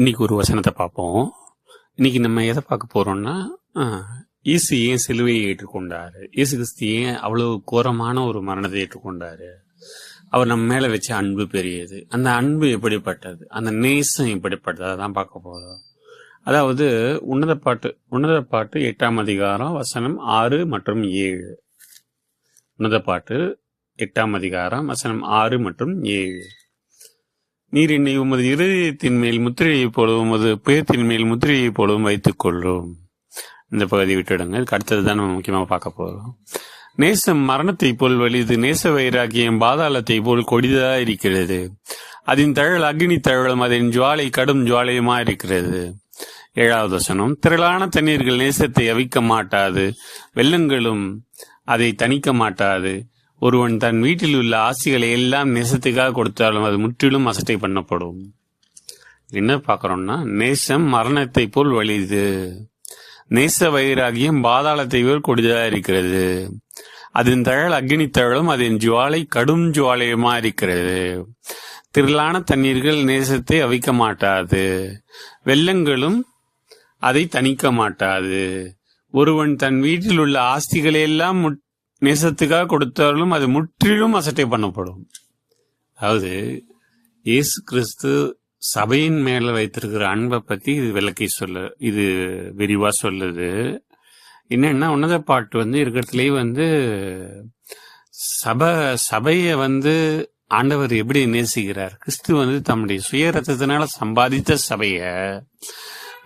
இன்னைக்கு ஒரு வசனத்தை பார்ப்போம். இன்னைக்கு நம்ம எதை பார்க்க போறோம்னா இயேசு ஏன் சிலுவையை ஏற்றுக்கொண்டாரு? இயேசு கிறிஸ்து ஏன் அவ்வளவு கோரமான ஒரு மரணத்தை ஏற்றுக்கொண்டாரு? அவர் நம்ம மேல வச்ச அன்பு பெரியது. அந்த அன்பு எப்படிப்பட்டது? அந்த நேசம் எப்படிப்பட்டது? அதான் பார்க்க போறோம். அதாவது உன்னத பாட்டு உன்னத பாட்டு எட்டாம் அதிகாரம் வசனம் ஆறு மற்றும் ஏழு. உன்னத பாட்டு எட்டாம் அதிகாரம் வசனம் ஆறு மற்றும் ஏழு. நீர் என்னை உமது இருதயத்தின் மேல் முத்திரையை போலவும் உமது பேத்தின் மேல் முத்திரையை போலவும் வைத்துக் கொள்ளும். இந்த பகுதி விட்டுடுங்க இதுக்கு அடுத்தது தான் நம்ம முக்கியமாக பார்க்க போகிறோம் நேசம் மரணத்தை போல் வலிது. நேச வைராக்கியம் பாதாளத்தை போல் கொடிதா இருக்கிறது. அதன் தழல் அக்னி தழலும் அதன் ஜுவாலை கடும் ஜுவாலையுமா இருக்கிறது. ஏழாவது வசனம். திரளான தண்ணீர்கள் நேசத்தை அவிக்க மாட்டாது. வெள்ளங்களும் அதை தணிக்க மாட்டாது. ஒருவன் தன் வீட்டில் உள்ள ஆசிகளை எல்லாம் நேசத்துக்காக கொடுத்தாலும் அது முற்றிலும் அசட்டை பண்ணப்படும். என்ன பார்க்கறோம்னா நேசம் மரணத்தை போல் வலிது நேச வைராகியம் பாதாளத்தை போல் கொடிதாக இருக்கிறது. அதன் தழல் அக்னி தழலும் அதன் ஜுவாலை கடும் ஜுவாலையுமா இருக்கிறது. திரளான தண்ணீர்கள் நேசத்தை அவிக்க மாட்டாது. வெள்ளங்களும் அதை தணிக்க மாட்டாது. ஒருவன் தன் வீட்டில் உள்ள ஆஸ்திகளையெல்லாம் முட்- நேசத்துக்காக கொடுத்தாலும் அது முற்றிலும் அசட்டை பண்ணப்படும். அதாவது இயேசு கிறிஸ்து சபையின் மேல வைத்திருக்கிற அன்பை பத்தி இது விளக்கி சொல்ல இது விரிவா சொல்லுது. என்னன்னா உன்னத பாட்டு வந்து இருக்கிறதுலயே வந்து சபை சபையை வந்து ஆண்டவர் எப்படி நேசிக்கிறார்? கிறிஸ்து வந்து தம்முடைய சுய ரத்தத்தினால சம்பாதித்த சபைய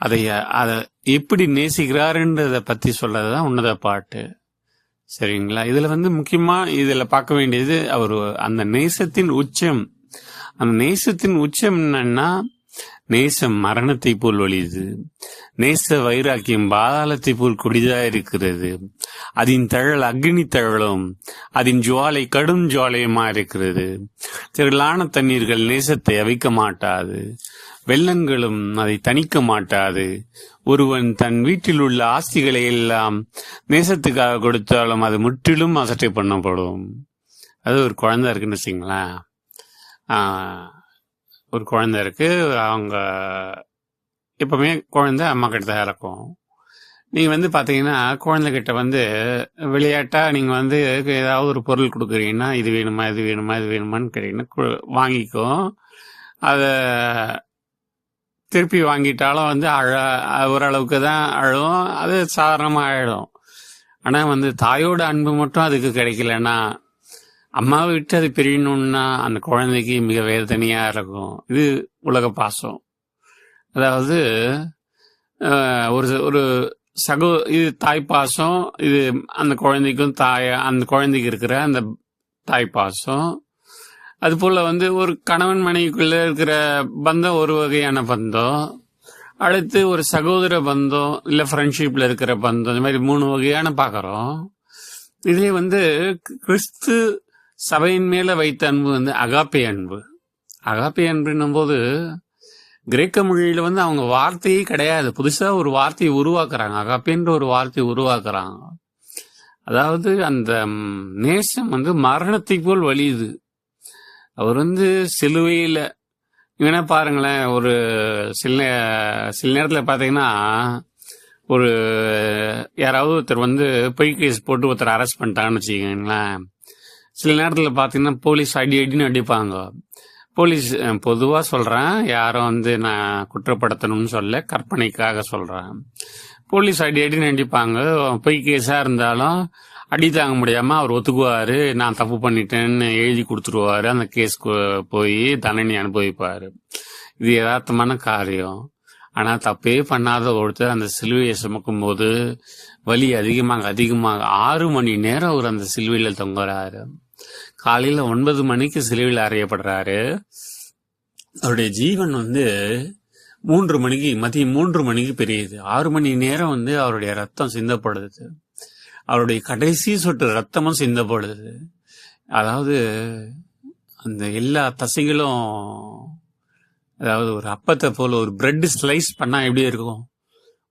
அதை அதை எப்படி நேசிக்கிறாருன்றத பத்தி சொல்லதான் உன்னத பாட்டு. சரிங்களா? இதுல வந்து முக்கியமா இதுல பார்க்க வேண்டியது அவர் அந்த நேசத்தின் உச்சம். அந்த நேசத்தின் உச்சம் என்னன்னா நேசம் மரணத்தை போல் ஒளியுது. நேச வைராக்கியம் பாதாளத்தை போல் கொடிதா இருக்கிறது. அதன் தழல் அக்னி தழலும் அதன் ஜுவாலை கடும் ஜுவாலையுமா இருக்கிறது. திரளான தண்ணீர்கள் நேசத்தை அவிக்க மாட்டாது. வெள்ளங்களும் அதை தணிக்க மாட்டாது. ஒருவன் தன் வீட்டில் உள்ள ஆஸ்திகளை எல்லாம் நேசத்துக்காக கொடுத்தாலும் அது முற்றிலும் அசட்டை பண்ணப்படும். அது ஒரு குழந்தை இருக்குன்னு வச்சுங்களேன் ஒரு குழந்தை இருக்கு. அவங்க எப்பவுமே குழந்தை அம்மா கிட்ட தான் இருக்கும் நீங்கள் வந்து பார்த்தீங்கன்னா குழந்தைகிட்ட வந்து விளையாட்டாக நீங்கள் வந்து ஏதாவது ஒரு பொருள் கொடுக்குறீங்கன்னா இது வேணுமா இது வேணுமா இது வேணுமான்னு கேட்டீங்கன்னா கு- வாங்கிக்கும் அதை திருப்பி வாங்கிட்டாலும் வந்து அழ ஓரளவுக்கு தான் அழும் அது சாதாரணமாக ஆயிடும். ஆனால் வந்து தாயோட அன்பு மட்டும் அதுக்கு கிடைக்கலன்னா அம்மாவை விட்டு அது பிரியணும்னா அந்த குழந்தைக்கு மிக வேதனையாக இருக்கும். இது உலக பாசம். அதாவது ஒரு ஒரு சகோ இது தாய் பாசம் இது அந்த குழந்தைக்கும் தாய் அந்த குழந்தைக்கு இருக்கிற அந்த தாய் பாசம். அது போல வந்து ஒரு கணவன் மனைவிக்குள்ள இருக்கிற பந்தம் ஒரு வகையான பந்தம். அடுத்து ஒரு சகோதர பந்தம் இல்ல ஃப்ரெண்ட்ஷிப்ல இருக்கிற பந்தம். இந்த மாதிரி மூணு வகையான பார்க்குறோம் இதே வந்து கிறிஸ்து சபையின் மேல வைத்த அன்பு வந்து அகாப்பே அன்பு. அகாப்பே அன்புன்னும் போது கிரேக்க மொழியில வந்து அவங்க வார்த்தையே கிடையாது. புதுசா ஒரு வார்த்தையை உருவாக்குறாங்க. அகாப்பேன்ற ஒரு வார்த்தையை உருவாக்குறாங்க. அதாவது அந்த நேசம் வந்து மரணத்தை போல் வலியுது. அவர் வந்து சிலுவையில வேணா பாருங்களேன் ஒரு சில சில நேரத்தில் பார்த்தீங்கன்னா ஒரு யாராவது ஒருத்தர் வந்து பொய் கேஸ் போட்டு ஒருத்தர் அரெஸ்ட் பண்ணிட்டாங்கன்னு வச்சுக்கோங்களேன். சில நேரத்தில் பார்த்தீங்கன்னா போலீஸ் அடி அடின்னு அடிப்பாங்க. போலீஸ் பொதுவாக சொல்கிறேன் யாரும் வந்து நான் குற்றப்படுத்தணும்னு சொல்ல கற்பனைக்காக சொல்கிறேன் போலீஸ் அடி அடின்னு அடிப்பாங்க. பொய் கேஸாக இருந்தாலும் அடி தாங்க முடியாமல் அவர் ஒத்துக்குவார். நான் தப்பு பண்ணிட்டேன்னு எழுதி கொடுத்துருவாரு. அந்த கேஸ்க்கு போய் தண்டனை அனுபவிப்பார். இது யதார்த்தமான காரியம். ஆனால் தப்பே பண்ணாத ஒருத்தர் அந்த சிலுவையை சுமக்கும் போது வலி அதிகமாக அதிகமாக ஆறு மணி நேரம் அவர் அந்த சிலுவையில் தொங்குறாரு. காலையில் ஒன்பது மணிக்கு சிலுவையில் அறையப்படுறாரு. அவருடைய ஜீவன் வந்து மூன்று மணிக்கு மதியம் மூன்று மணிக்கு பெரியது. ஆறு மணி நேரம் வந்து அவருடைய ரத்தம் சிந்தப்படுது. அவருடைய கடைசி சொட்டு ரத்தமும் சிந்த சிந்தப்படுது அதாவது அந்த எல்லா தசைகளும் அதாவது ஒரு அப்பத்தை போல ஒரு பிரெட் ஸ்லைஸ் பண்ணா எப்படி இருக்கும்?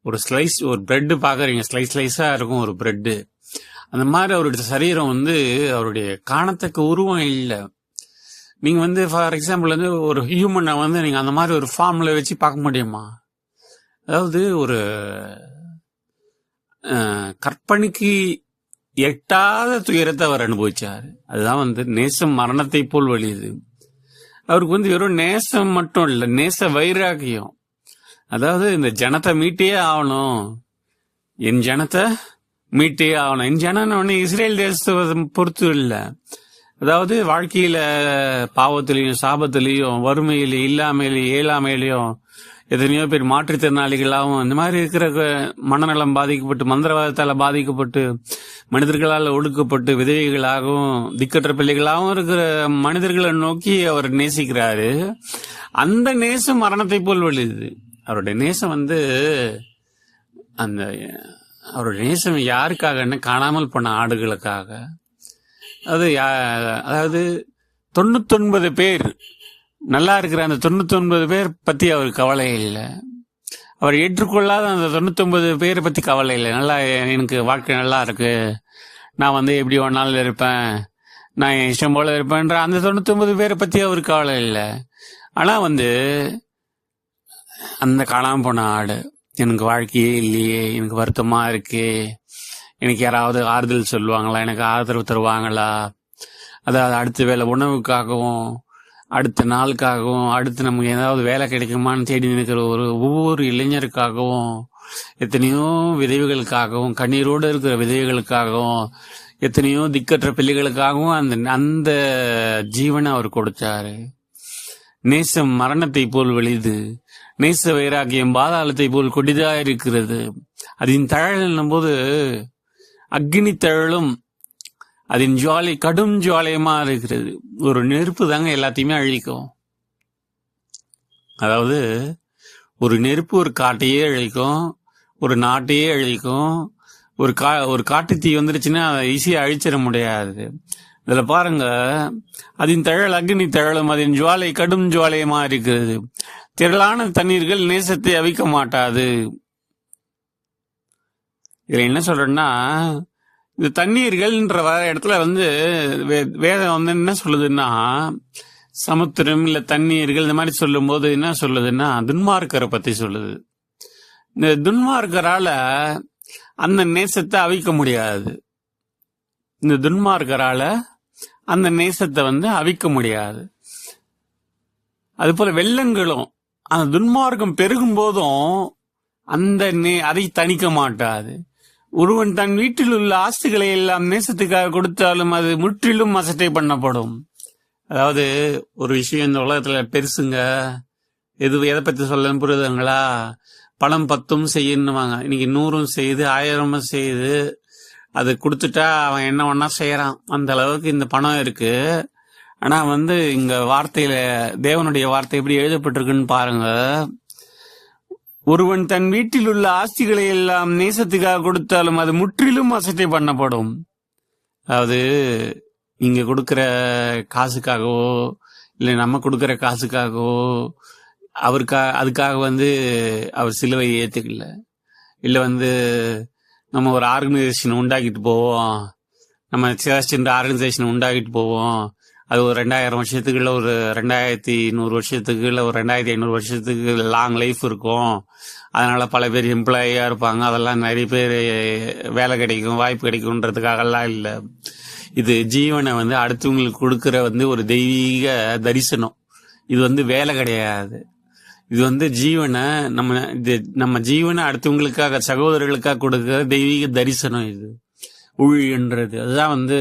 ஒரு ஸ்லைஸ் ஒரு பிரெட்டு பாக்குறீங்க ஸ்லைஸ் ஸ்லைஸா இருக்கும் ஒரு பிரெட்டு அந்த மாதிரி அவருடைய சரீரம் வந்து அவருடைய காணத்தக்க உருவம் இல்லை. நீங்க வந்து ஃபார் எக்ஸாம்பிள் வந்து ஒரு ஹியூமனை வந்து நீங்க அந்த மாதிரி ஒரு ஃபார்ம்ல வச்சு பார்க்க முடியுமா? அதாவது ஒரு கற்பனைக்கு எட்டாத துயரத்தை அவர் அனுபவிச்சார். அதுதான் வந்து நேசம் மரணத்தை போல் வழியுது அவருக்கு வந்து வெறும் நேசம் மட்டும் இல்லை நேச வைராகியம். அதாவது இந்த ஜனத்தை மீட்டே ஆகணும். என் ஜனத்தை மீட்டே ஆகணும். என் ஜனன்னு இஸ்ரேல் தேசத்தை பொறுத்து இல்லை. அதாவது வாழ்க்கையில பாவத்திலையும் சாபத்திலையும் வறுமையிலையும் இல்லாமையிலையும் இயலாமையிலையும் எத்தனையோ பேர் மாற்றுத்திறனாளிகளாகவும் இந்த மாதிரி இருக்கிற க- மனநலம் பாதிக்கப்பட்டு மந்திரவாதத்தால் பாதிக்கப்பட்டு மனிதர்களால் ஒடுக்கப்பட்டு விதவைகளாகவும் திக்கற்ற பிள்ளைகளாகவும் இருக்கிற மனிதர்களை நோக்கி அவர் நேசிக்கிறாரு. அந்த நேசம் மரணத்தை போல் வழியுது அவருடைய நேசம் வந்து அந்த அவருடைய நேசம் யாருக்காகன்னு காணாமல் போன ஆடுகளுக்காக? அது யா- அதாவது தொண்ணூத்தொன்பது பேர் நல்லா இருக்கிற அந்த தொண்ணூத்தொன்பது பேர் பத்தி அவர் கவலை இல்லை. அவர் ஏற்றுக்கொள்ளாத அந்த தொண்ணூத்தொன்பது பேரை பத்தி கவலை இல்லை. நல்லா எனக்கு வாழ்க்கை நல்லா இருக்கு. நான் வந்து எப்படி வேணாலும் இருப்பேன். நான் என் இஷ்டம் போல இருப்பேன்ற அந்த தொண்ணூத்தொன்பது பேரை பத்தி அவர் கவலை இல்லை. ஆனா வந்து அந்த காணாம போன ஆடு எனக்கு வாழ்க்கையே இல்லையே எனக்கு வருத்தமா இருக்கு. எனக்கு யாராவது ஆறுதல் சொல்லுவாங்களா? எனக்கு ஆதரவு தருவாங்களா? அதாவது அடுத்த வேலை உணவுக்காகவும் அடுத்த நாளுக்காகவும் அடுத்து நமக்கு ஏதாவது வேலை கிடைக்குமான்னு தேடி நிற்கிற ஒரு ஒவ்வொரு இளைஞருக்காகவும் எத்தனையோ விதவைகளுக்காகவும் கண்ணீரோடு இருக்கிற விதவைகளுக்காகவும் எத்தனையோ திக்கற்ற பிள்ளைகளுக்காகவும் அந்த அந்த ஜீவனை அவர் கொடுத்தாரு. நேசம் மரணத்தை போல் வெளிது நேச வைராக்கியம் பாதாளத்தை போல் கொடிதா இருக்கிறது அதன் தழல் போது அக்னி தழலும் அதன் ஜுவாலை கடும் ஜுவாலயமா இருக்கிறது. ஒரு நெருப்பு தாங்க எல்லாத்தையுமே அழிக்கும். அதாவது ஒரு நெருப்பு ஒரு காட்டையே அழிக்கும் ஒரு நாட்டையே அழிக்கும். ஒரு கா ஒரு காட்டு தீ வந்துருச்சுன்னா அதை ஈஸியாக அழிச்சிட முடியாது. இதில் பாருங்க அதன் தழல் அக்னி தழலும் அதன் ஜுவாலை கடும் ஜுவாலயமா இருக்கிறது. திரளான தண்ணீர்கள் நேசத்தை அவிக்க மாட்டாது. இதில் என்ன சொல்றேன்னா இந்த தண்ணீர்கள்ன்ற வர இடத்துல வந்து வே- வேதம் வந்து என்ன சொல்லுதுன்னா சமுத்திரம் இல்ல தண்ணீர்கள் இந்த மாதிரி சொல்லும்போது என்ன சொல்லுதுன்னா துன்மார்க்கரை பத்தி சொல்லுது. இந்த துன்மார்க்கரால அந்த நேசத்தை அவிக்க முடியாது. இந்த துன்மார்க்கரால அந்த நேசத்தை வந்து அவிக்க முடியாது. அது போல வெள்ளங்களும் அந்த துன்மார்க்கம் பெருகும் போதும் அந்த நே- அதை தணிக்க மாட்டாது. ஒருவன் தன் வீட்டில் உள்ள ஆஸ்திகளை எல்லாம் நேசத்துக்காக கொடுத்தாலும் அது முற்றிலும் அசட்டை பண்ணப்படும். அதாவது ஒரு விஷயம் இந்த உலகத்துல பெருசுங்க. எது எதை பத்தி சொல்லணும் புரியுதுங்களா? பணம் பத்தும் செய்யணுவாங்க இன்னைக்கு நூறும் செய்து ஆயிரமும் செய்து அது கொடுத்துட்டா அவன் என்ன ஒன்னா செய்யறான்? அந்த அளவுக்கு இந்த பணம் இருக்கு. ஆனா வந்து இங்க வார்த்தையில தேவனுடைய வார்த்தை எப்படி எழுதப்பட்டிருக்குன்னு பாருங்க. ஒருவன் தன் வீட்டில் உள்ள ஆஸ்திகளை எல்லாம் நேசத்துக்காக கொடுத்தாலும் அது முற்றிலும் அசட்டை பண்ணப்படும். அதாவது நீங்க கொடுக்கிற காசுக்காகவோ இல்லை நம்ம கொடுக்கிற காசுக்காகவோ அவருக்கா அதுக்காக வந்து அவர் சிலுவை ஏத்துக்கல. இல்லை வந்து நம்ம ஒரு ஆர்கனைசேஷன் உண்டாக்கிட்டு போவோம். நம்ம சேர்ச்சின்ற ஆர்கனைசேஷன் உண்டாக்கிட்டு போவோம். அது ஒரு ரெண்டாயிரம் வருஷத்துக்கு ஒரு ரெண்டாயிரத்தி நூறு வருஷத்துக்கு ஒரு ரெண்டாயிரத்தி ஐநூறு வருஷத்துக்கு லாங் லைஃப் இருக்கும். அதனால பல பேர் எம்ப்ளாயியாக இருப்பாங்க. அதெல்லாம் நிறைய பேர் வேலை கிடைக்கும் வாய்ப்பு கிடைக்கும்ன்றதுக்காகலாம் இல்லை. இது ஜீவனை வந்து அடுத்தவங்களுக்கு கொடுக்குற வந்து ஒரு தெய்வீக தரிசனம். இது வந்து வேலை கிடையாது. இது வந்து ஜீவனை நம்ம இது நம்ம ஜீவனை அடுத்தவங்களுக்காக சகோதரர்களுக்காக கொடுக்குற தெய்வீக தரிசனம் இது. உழின்றது அதுதான் வந்து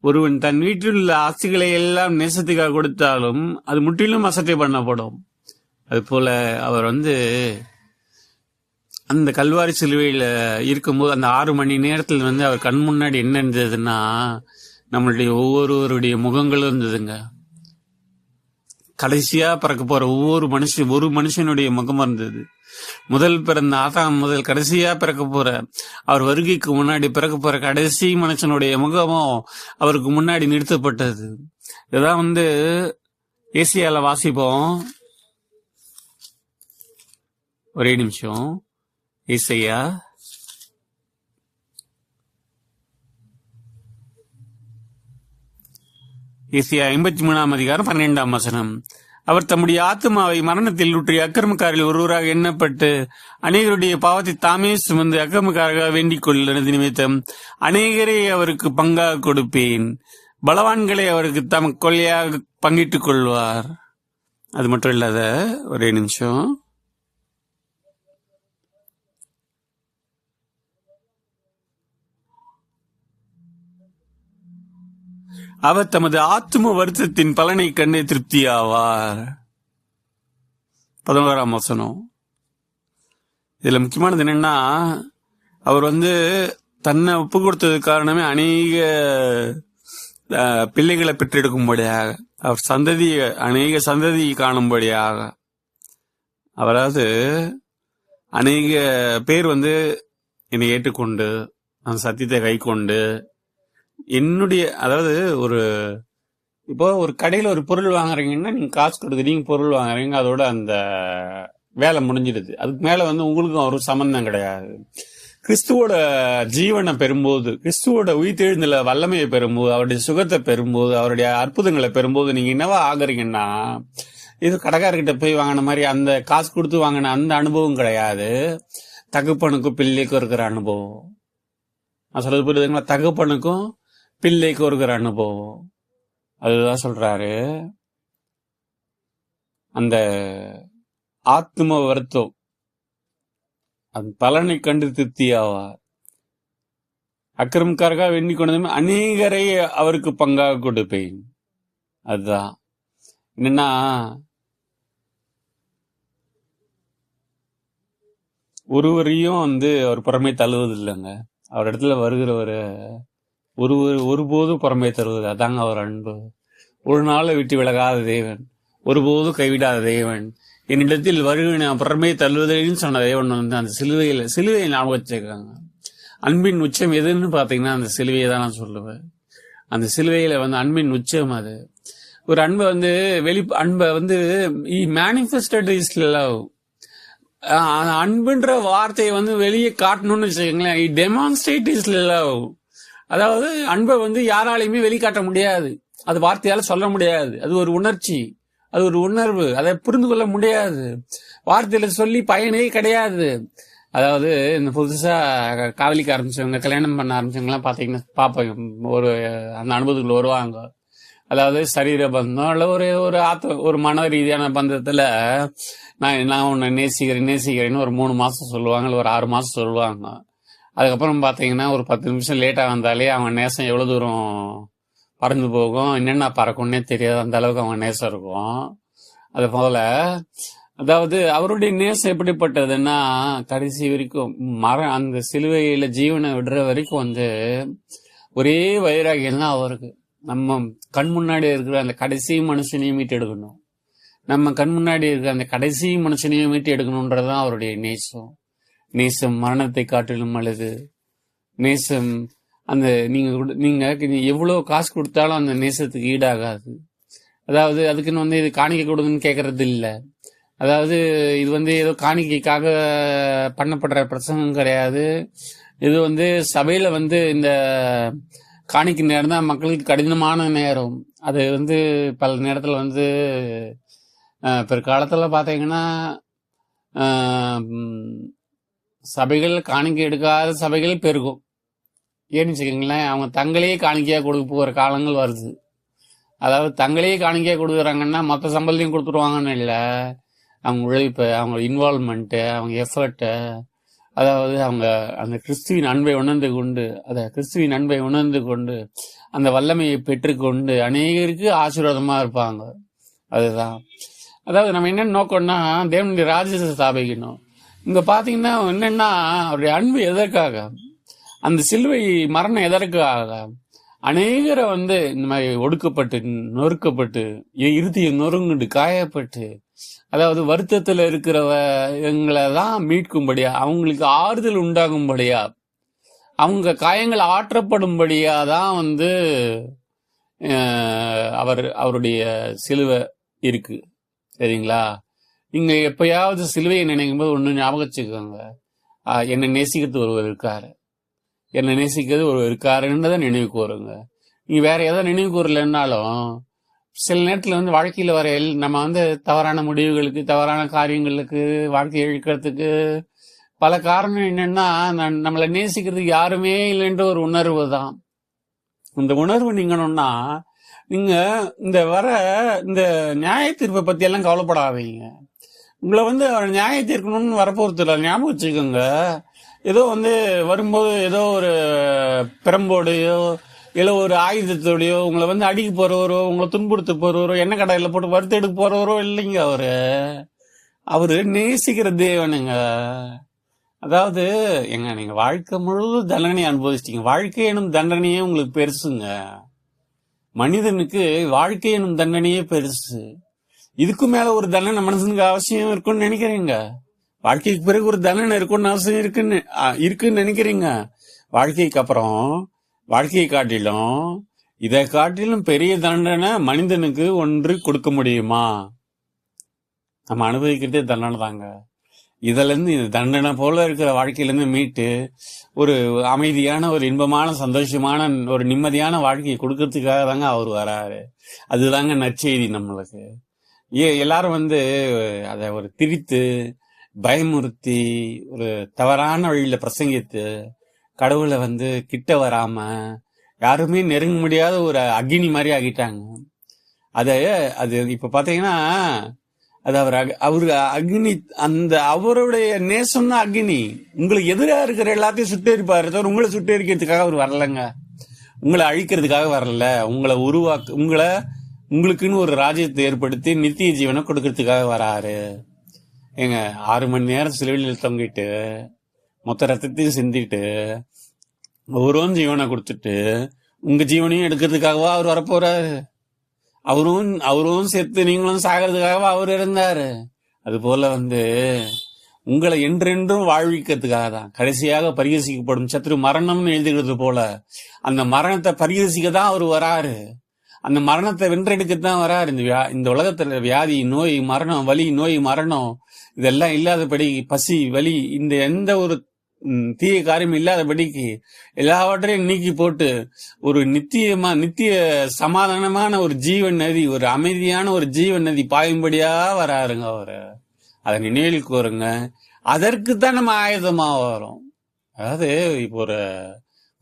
ஒருவன் தன் வீட்டில் உள்ள ஆஸ்திகளை எல்லாம் நேசத்துக்காக கொடுத்தாலும் அது முற்றிலும் அசட்டை பண்ணப்படும். அது போல அவர் வந்து அந்த கல்வாரி சிலுவையில் இருக்கும்போது அந்த ஆறு மணி நேரத்தில் வந்து அவர் கண் முன்னாடி என்ன இருந்ததுன்னா நம்மளுடைய ஒவ்வொருவருடைய முகங்களும் இருந்ததுங்க. கடைசியா பிறக்க போற ஒவ்வொரு மனுஷன் ஒரு மனுஷனுடைய முகம் இருந்தது. முதல் பிறந்த ஆதாம் முதல் கடைசியா பிறக்க போற அவர் வருகைக்கு முன்னாடி பிறக்க போற கடைசி மனுஷனுடைய முகமும் அவருக்கு முன்னாடி நிறுத்தப்பட்டது. இதான் வந்து ஏசியால வாசிப்போம். ஒரே நிமிஷம். ஏசையா இசையா ஐம்பத்தி மூணாம் அதிகாரம் பன்னெண்டாம் வசனம். அவர் தம்முடைய ஆத்மாவை மரணத்தில் உற்றிய அக்கிரமக்காரில் ஒருவராக எண்ணப்பட்டு அநேகருடைய பாவத்தை தாமே சுமந்து அக்கிரமக்காரராக வேண்டிக் கொள்ளுறது நிமித்தம் அநேகரை அவருக்கு பங்காக கொடுப்பேன். பலவான்களை அவருக்கு தம் கொள்ளையாக பங்கிட்டுக் கொள்வார். அது மட்டும் இல்லாத ஒரே நிமிஷம். அவர் தமது ஆத்தும வருத்தத்தின் பலனை கண்டே திருப்தியாவார். பதினோராம் வசனம். இதுல முக்கியமானது என்னன்னா அவர் வந்து தன்னை ஒப்பு கொடுத்தது காரணமே அநேக பிள்ளைகளை பெற்றெடுக்கும்படியாக அவர் சந்ததி அநேக சந்ததி காணும்படியாக. அவராவது அநேக பேர் வந்து என்னை ஏற்றுக்கொண்டு அந்த சத்தியத்தை கை கொண்டு என்னுடைய அதாவது ஒரு இப்போ ஒரு கடையில் ஒரு பொருள் வாங்குறீங்கன்னா நீங்க காசு கொடுக்குறீங்க பொருள் வாங்குறீங்க அதோட அந்த வேலை முடிஞ்சிடுது. அதுக்கு மேல வந்து உங்களுக்கும் ஒரு சம்பந்தம் கிடையாது. கிறிஸ்துவோட ஜீவனை பெறும்போது கிறிஸ்துவோட உயிர்த்தெழுந்தல வல்லமையை பெறும்போது அவருடைய சுகத்தை பெறும்போது அவருடைய அற்புதங்களை பெறும்போது நீங்க என்னவா ஆகுறீங்கன்னா இது கடைக்காரர்கிட்ட போய் வாங்கின மாதிரி அந்த காசு கொடுத்து வாங்கின அந்த அனுபவம் கிடையாது. தகுப்பனுக்கும் பிள்ளைக்கும் இருக்கிற அனுபவம். நான் சொல்றது புரியுதுங்களா? தகப்பனுக்கும் பிள்ளைக்கு ஒருக்கிற அனுபவம். அதுதான் சொல்றாரு. அந்த ஆத்ம வருத்தம் அது பலனை கண்டு திருப்தியாவார் அக்கிரமக்காரகா வெண்ணி கொண்டதுமே அநேகரை அவருக்கு பங்காக கொடுப்பேன். அதுதான். என்னன்னா ஒருவரையும் வந்து அவர் புறமே தழுவது இல்லைங்க அவர் இடத்துல வருகிறவர் ஒரு ஒருபோதும் புறமே தருவது அதாங்க அவர் அன்பு. ஒரு நாளை விட்டு விலகாத தேவன். ஒருபோதும் கைவிடாத தேவன். என்னிடத்தில் வருகின புறமே தள்ளுவதைன்னு சொன்ன தேவன் வந்து அந்த சிலுவையில் சிலுவையை ஞாபகம் வச்சிருக்காங்க. அன்பின் உச்சம் எதுன்னு பார்த்தீங்கன்னா அந்த சிலுவையை தான் நான் சொல்லுவேன். அந்த சிலுவையில் வந்து அன்பின் உச்சம் அது. ஒரு அன்பை வந்து வெளி அன்பை வந்து மேனிஃபெஸ்டட் இஸ் லவ் அன்புன்ற வார்த்தையை வந்து வெளியே காட்டணும்னு வச்சுக்கோங்களேன். இ டெமான்ஸ்ட்ரேட் இஸ் லவ் அதாவது அன்பை வந்து யாராலையுமே வெளிக்காட்ட முடியாது. அது வார்த்தையால சொல்ல முடியாது. அது ஒரு உணர்ச்சி. அது ஒரு உணர்வு. அதை புரிந்து கொள்ள முடியாது. வார்த்தையில சொல்லி பயனே கிடையாது. அதாவது இந்த புதுசா காதலிக்க ஆரம்பிச்சவங்க கல்யாணம் பண்ண ஆரம்பிச்சவங்கலாம் பாத்தீங்கன்னா பாப்போம். ஒரு அந்த அனுபவத்துக்குள்ள வருவாங்க. அதாவது சரீர பந்தம் இல்ல ஒரு ஒரு ஆத்த ஒரு மன ரீதியான பந்தத்துல நான் நான் உன்னை நேசிக்கிறேன் நேசிக்கிறேன்னு ஒரு மூணு மாசம் சொல்லுவாங்க இல்ல ஒரு ஆறு மாசம் சொல்லுவாங்க. அதுக்கப்புறம் பார்த்தீங்கன்னா ஒரு பத்து நிமிஷம் லேட்டாக வந்தாலே அவன் நேசம் எவ்வளோ தூரம் பறந்து போகும் என்னென்ன பறக்கும்னே தெரியாது. அந்த அளவுக்கு அவன் நேசம் இருக்கும். அது போல அதாவது அவருடைய நேசம் எப்படிப்பட்டதுன்னா கடைசி வரைக்கும் மரம் அந்த சிலுவையில ஜீவனை விடுற வரைக்கும் வந்து ஒரே வைராகியம் தான் அவருக்கு. நம்ம கண் முன்னாடி இருக்கிற அந்த கடைசி மனுஷனையும் மீட்டு எடுக்கணும். நம்ம கண் முன்னாடி இருக்கிற அந்த கடைசி மனுஷனையும் மீட்டு எடுக்கணுன்றதுதான் அவருடைய நேசம். நேசம் மரணத்தை காட்டிலும் அழுது நேசம் அந்த நீங்க நீங்க எவ்வளவு காசு கொடுத்தாலும் அந்த நேசத்துக்கு ஈடாகாது. அதாவது அதுக்குன்னு வந்து இது காணிக்கை கொடுங்கன்னு கேட்கறது இல்லை. அதாவது இது வந்து ஏதோ காணிக்கைக்காக பண்ணப்படுற பிரசங்கம் கிடையாது. இது வந்து சபையில வந்து இந்த காணிக்கை நேரம் தான் மக்களுக்கு கடினமான நேரம். அது வந்து பல நேரத்தில் வந்து பிற்காலத்தில் பார்த்தீங்கன்னா சபைகள் காணிக்கை எடுக்காத சபைகள் பெருகும். ஏன்னு வச்சுக்கோங்களேன் அவங்க தங்களையே காணிக்கையாக கொடுக்க போகிற காலங்கள் வருது. அதாவது தங்களையே காணிக்கையாக கொடுக்குறாங்கன்னா மற்ற சம்பளத்தையும் கொடுத்துருவாங்கன்னு இல்லை. அவங்க உழைப்பு அவங்க இன்வால்மெண்ட்டு அவங்க எஃபர்ட்டு அதாவது அவங்க அந்த கிறிஸ்துவின் அன்பை உணர்ந்து கொண்டு அதை கிறிஸ்துவின் அன்பை உணர்ந்து கொண்டு அந்த வல்லமையை பெற்றுக்கொண்டு அநேகருக்கு ஆசீர்வாதமாக இருப்பாங்க. அதுதான். அதாவது நம்ம என்ன நோக்கம்னா தேவனுடைய ராஜ்யத்தை ஸ்தாபிக்கணும். இங்க பாத்தீங்கன்னா என்னன்னா அவருடைய அன்பு எதற்காக? அந்த சிலுவை மரணம் எதற்காக? அநேகரை வந்து இந்த மாதிரி ஒடுக்கப்பட்டு நொறுக்கப்பட்டு இறுதியை நொறுங்குண்டு காயப்பட்டு அதாவது வருத்தத்துல இருக்கிறவ எங்களை தான் மீட்கும்படியா அவங்களுக்கு ஆறுதல் உண்டாகும்படியா அவங்க காயங்கள் ஆற்றப்படும்படியா தான் வந்து அவர் அவருடைய சிலுவை இருக்கு. சரிங்களா? நீங்க எப்பயாவது சிலுவையை நினைக்கும் போது ஒன்று ஞாபகம் வச்சுக்கோங்க. என்னை நேசிக்கிறது ஒருவர் இருக்காரு. என்னை நேசிக்கிறது ஒருவர் இருக்காருன்றதை நினைவு கூறுங்க. நீங்க வேற ஏதோ நினைவு கூறலைன்னாலும் சில நேரத்தில் வந்து வாழ்க்கையில் வர எல்- நம்ம வந்து தவறான முடிவுகளுக்கு தவறான காரியங்களுக்கு வாழ்க்கையை இழுக்கிறதுக்கு பல காரணம் என்னென்னா நம்மளை நேசிக்கிறதுக்கு யாருமே இல்லைன்ற ஒரு உணர்வு தான். இந்த உணர்வு நீங்கணும்னா நீங்கள் இந்த வர இந்த நியாய தீர்ப்பை பற்றியெல்லாம் கவலைப்படாதீங்க. உங்களை வந்து நியாயம் தீர்க்கணும்னு வரப்போறது இல்லை. ஞாபகம் வச்சுக்கோங்க. ஏதோ வந்து வரும்போது ஏதோ ஒரு பிரம்போடையோ இல்லை ஒரு ஆயுதத்தோடையோ உங்களை வந்து அடிக்க போறவரோ உங்களை துன்புறுத்த போறவரோ எண்ணெய் கடையில் போட்டு வறுத்து எடுக்க போறவரோ இல்லைங்க அவரு. அவரு நேசிக்கிற தேவனுங்க. அதாவது எங்க நீங்க வாழ்க்கை முழுவதும் தண்டனையை அனுபவிச்சிட்டீங்க. வாழ்க்கை எனும் தண்டனையே உங்களுக்கு பெருசுங்க. மனிதனுக்கு வாழ்க்கை எனும் தண்டனையே பெருசு. இதுக்கு மேல ஒரு தண்டனை மனுஷனுக்கு அவசியம் இருக்கும்னு நினைக்கிறீங்க? வாழ்க்கைக்கு பிறகு ஒரு தண்டனை இருக்கும்னு அவசியம் இருக்குன்னு இருக்குன்னு நினைக்கிறீங்க? வாழ்க்கைக்கு அப்புறம் வாழ்க்கையை காட்டிலும் இதை காட்டிலும் பெரிய தண்டனை மனிதனுக்கு ஒன்று கொடுக்க முடியுமா? நம்ம அனுபவிக்கிட்டே தண்டனை தாங்க. இதுல இருந்து இந்த தண்டனை போல இருக்கிற வாழ்க்கையில இருந்து மீட்டு ஒரு அமைதியான ஒரு இன்பமான சந்தோஷமான ஒரு நிம்மதியான வாழ்க்கையை கொடுக்கறதுக்காக தாங்க அவர் வராரு. அதுதாங்க நற்செய்தி நம்மளுக்கு. எல்லாரும் வந்து அதை ஒரு திரித்து பயமுறுத்தி ஒரு தவறான வழியில பிரசங்கித்து கடவுளை வந்து கிட்ட வராம யாருமே நெருங்க முடியாத ஒரு அக்னி மாதிரி ஆகிட்டாங்க. அதை அது இப்ப பாத்தீங்கன்னா அது அவர் அக- அவரு அக்னி அந்த அவருடைய நேசம் தான் அக்னி. உங்களுக்கு எதிராக இருக்கிற எல்லாத்தையும் சுட்டெரிப்பாரு தவிர உங்களை சுட்டெரிக்கிறதுக்காக அவர் வரலங்க. உங்களை அழிக்கிறதுக்காக வரல. உங்களை உருவாக்கு உங்களை உங்களுக்குன்னு ஒரு ராஜ்யத்தை ஏற்படுத்தி நித்திய ஜீவனை கொடுக்கறதுக்காக வராரு. ஏங்க ஆறு மணி நேரம் சிலுவையில் தொங்கிட்டு மொத்த ரத்தத்தையும் சிந்திட்டு அவரும் ஜீவனை கொடுத்துட்டு உங்க ஜீவனையும் எடுக்கிறதுக்காகவா அவர் வரப்போறாரு? அவரும் அவரும் சேர்த்து நீங்களும் சாகிறதுக்காகவா அவர் இருந்தாரு? அது போல வந்து உங்களை என்றென்றும் வாழ்விக்கிறதுக்காக தான். கடைசியாக பரிகசிக்கப்படும் சத்ரு மரணம்னு எழுதுகிறது போல அந்த மரணத்தை பரிகசிக்க தான் அவர் வராரு. அந்த மரணத்தை வென்றெடுக்கத்தான் வராரு. இந்த வியா இந்த உலகத்துல வியாதி நோய் மரணம் வலி நோய் மரணம் இதெல்லாம் இல்லாதபடி பசி வலி இந்த எந்த ஒரு தீய காரியம் இல்லாதபடிக்கு எல்லாவற்றையும் நீக்கி போட்டு ஒரு நித்தியமா நித்திய சமாதானமான ஒரு ஜீவன் நதி ஒரு அமைதியான ஒரு ஜீவன் நதி பாயும்படியா வராருங்க அவரு. அதை நினைவில் கூறுங்க. அதற்கு தான் நம்ம ஆயுதமா வரோம். அதாவது இப்போ ஒரு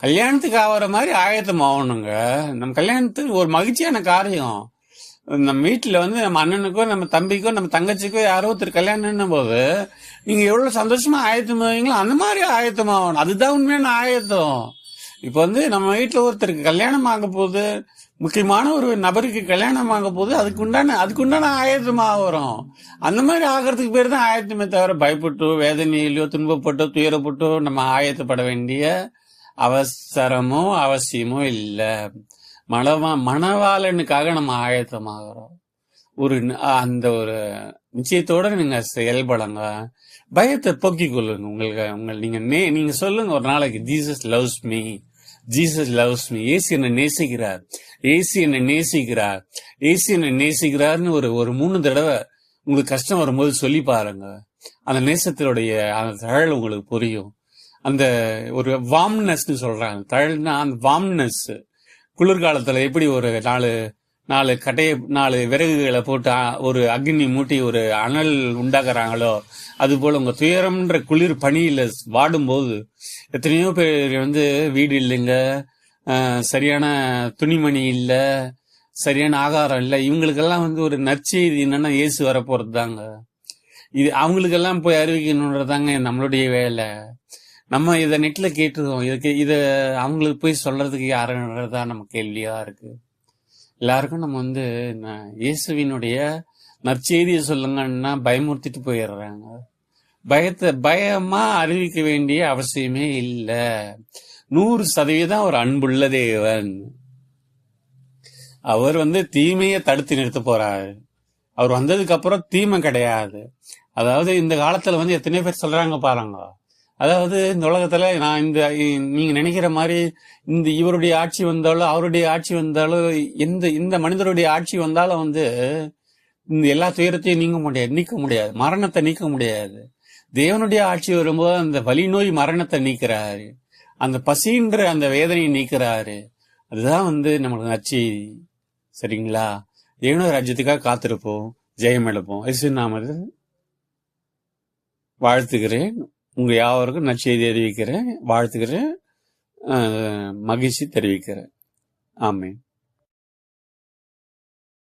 கல்யாணத்துக்கு ஆகிற மாதிரி ஆயத்தம் ஆகணுங்க. நம்ம கல்யாணத்துக்கு ஒரு மகிழ்ச்சியான காரியம். நம்ம வீட்டில் வந்து நம்ம அண்ணனுக்கோ நம்ம தம்பிக்கோ நம்ம தங்கச்சிக்கோ யாரோ ஒருத்தர் கல்யாணம்னும் போது நீங்கள் எவ்வளோ சந்தோஷமா ஆயத்தமாவீங்களோ அந்த மாதிரி ஆயத்தமாகணும் அதுதான் உண்மையான ஆயத்தம். இப்போ வந்து நம்ம வீட்டில் ஒருத்தருக்கு கல்யாணம் ஆக போகுது முக்கியமான ஒரு நபருக்கு கல்யாணம் ஆக போகுது அதுக்கு உண்டான அதுக்கு உண்டான ஆயத்தமா வரும் அந்த மாதிரி ஆகிறதுக்கு பேர் தான் ஆயத்தமே தவிர பயப்பட்டோ வேதனையிலையோ துன்பப்பட்டோ துயரப்பட்டோ நம்ம ஆயத்தப்பட வேண்டிய அவசரமோ அவசியமோ இல்லை. மணவா மணவாளனுக்காக நம்ம ஆயத்தமாகறோம். ஒரு அந்த ஒரு நிச்சயத்தோட நீங்க செயல்படுங்க. பயத்தை போக்கிக் கொள்ளுங்க. உங்களுக்கு உங்கள் நீங்க நே- நீங்க சொல்லுங்க ஒரு நாளைக்கு Jesus loves me Jesus loves me AC என்னை நேசிக்கிறார். ஏசி என்னை நேசிக்கிறார். ஏசி என்னை நேசிக்கிறார்னு ஒரு ஒரு மூணு தடவை உங்களுக்கு கஷ்டம் வரும்போது சொல்லி பாருங்க. அந்த நேசத்தினுடைய அந்த தழல் உங்களுக்கு புரியும். அந்த ஒரு வாம்னஸ்னு சொல்றாங்க. தழல்னா அந்த வாம்னஸ். குளிர்காலத்துல எப்படி ஒரு நாலு நாலு கட்டைய நாலு விறகுகளை போட்டு அ- ஒரு அக்னி மூட்டி ஒரு அனல் உண்டாக்குறாங்களோ அது போல உங்க துயரம்ன்ற குளிர் பனியில வாடும்போது எத்தனையோ பேர் வந்து வீடு இல்லைங்க அஹ், சரியான துணிமணி இல்லை சரியான ஆகாரம் இல்லை இவங்களுக்கெல்லாம் வந்து ஒரு நற்செய்தி என்னன்னா இயேசு வரப்போறது தாங்க இது அவங்களுக்கெல்லாம் போய் அறிவிக்கணுன்றதாங்க நம்மளுடைய வேலை. நம்ம இதை நெட்ல கேட்டுருவோம் இதுக்கு இதை அவங்களுக்கு போய் சொல்றதுக்கு யாருன்றதா நம்ம கேள்வியா இருக்கு. எல்லாருக்கும் நம்ம வந்து ந- இயேசுவினுடைய நற்செய்தியை சொல்லுங்கன்னா பயமுறுத்திட்டு போயிடுறாங்க. பயத்தை பயமா அறிவிக்க வேண்டிய அவசியமே இல்லை. நூறு சதவீதம் அவர் அன்புள்ள தேவன். அவர் வந்து தீமையை தடுத்து நிறுத்த போறாரு. அவர் வந்ததுக்கு அப்புறம் தீமை கிடையாது. அதாவது இந்த காலத்துல வந்து எத்தனை பேர் சொல்றாங்க பாருங்க. அதாவது இந்த உலகத்துல நான் இந்த நீங்க நினைக்கிற மாதிரி இந்த இவருடைய ஆட்சி வந்தாலும் அவருடைய ஆட்சி வந்தாலும் எந்த இந்த மனிதருடைய ஆட்சி வந்தாலும் வந்து இந்த எல்லா துயரத்தையும் நீங்க முடியாது நீக்க முடியாது மரணத்தை நீக்க முடியாது. தேவனுடைய ஆட்சி வரும்போது அந்த வலி நோய் மரணத்தை நீக்கிறாரு. அந்த பசின்ற அந்த வேதனையை நீக்கிறாரு. அதுதான் வந்து நம்மளுக்கு நற்செய்தி. சரிங்களா? ஏனோ ராஜ்யத்துக்காக காத்திருப்போம். ஜெயம் எழுப்போம். நாமது வாழ்த்துகிறேன். உங்கள் யாவருக்கும் நற்செய்தி அறிவிக்கிறேன் வாழ்த்துக்கிறேன் மகிழ்ச்சி தெரிவிக்கிறேன். ஆமென்.